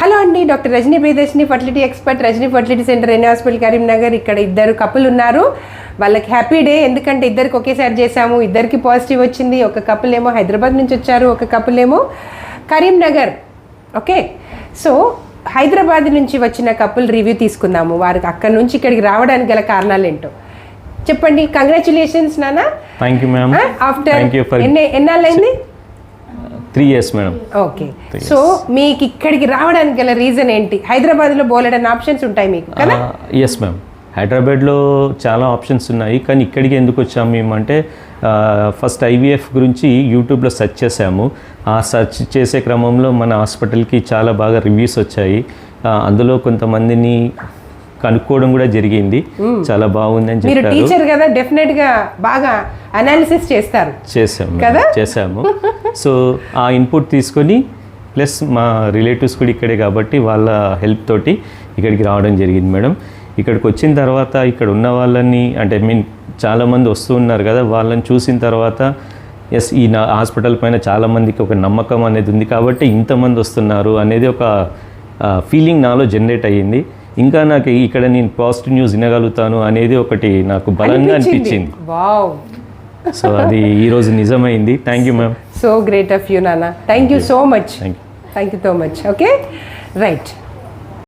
Hello అండి doctor Rajani Priyadarshini fertility expert Rajani fertility centre N hospital Karimnagar. ఇక్కడ ఇద్దరు couple ఉన్నారు. వాళ్ళకి హ్యాపీ డే ఎందుకంటే ఇద్దరికి ఒకేసారి చేశాము. ఇద్దరికి పాజిటివ్ వచ్చింది. ఒక కపుల్ ఏమో హైదరాబాద్ నుంచి వచ్చారు ఒక కపుల్ ఏమో కరీంనగర్. ఓకే? సో హైదరాబాద్ నుంచి వచ్చిన కపుల్ రివ్యూ తీసుకుందాము. వారికి అక్కడ నుంచి ఇక్కడికి రావడానికి గల కారణాలు ఏంటో. చెప్పండి కంగ్రాచులేషన్స్ నాన్న థ్యాంక్ యూ మ్యామ్ ఆఫ్టర్ ఎన్ని ఎన్నాళ్ళైంది three years madam okay so మీకు ఇక్కడికి రావడానికి గల రీజన్ ఏంటి? హైదరాబాద్లో బోలెడన్ ఆప్షన్స్ ఉంటాయి మీకు కదా? ఎస్ మ్యామ్ హైదరాబాద్లో చాలా ఆప్షన్స్ ఉన్నాయి కానీ ఇక్కడికి ఎందుకు వచ్చాము మేము అంటే ఫస్ట్ ఐవీఎఫ్ గురించి యూట్యూబ్లో సెర్చ్ చేసాము ఆ సెర్చ్ చేసే క్రమంలో మన హాస్పిటల్కి చాలా బాగా రివ్యూస్ వచ్చాయి. అందులో కొంతమందిని కనుక్కోవడం కూడా జరిగింది. చాలా బాగుందని మీరు చెప్పారు. టీచర్ కదా డెఫినెట్గా బాగా అనాలిసిస్ చేస్తారు. చేసాము కదా? చేసాము సో ఆ ఇన్పుట్ తీసుకొని ప్లస్ మా రిలేటివ్స్ కూడా ఇక్కడే కాబట్టి వాళ్ళ హెల్ప్ తోటి ఇక్కడికి రావడం జరిగింది మేడం. ఇక్కడికి వచ్చిన తర్వాత ఇక్కడ ఉన్న వాళ్ళని అంటే మీన్ చాలామంది వస్తూ ఉన్నారు కదా వాళ్ళని చూసిన తర్వాత ఎస్ ఈ నా హాస్పిటల్ పైన చాలామందికి ఒక నమ్మకం అనేది ఉంది కాబట్టి ఇంతమంది వస్తున్నారు అనేది ఒక ఫీలింగ్ నాలో జనరేట్ అయ్యింది. ఇంకా నాకు ఇక్కడ నేను పాజిటివ్ న్యూస్ వినగలుగుతాను అనేది ఒకటి నాకు బలంగా అనిపించింది. వావ్ సో అది ఈరోజు నిజమైంది. Thank you ma'am so great of you నాన్న thank you so much thank you thank you so much okay right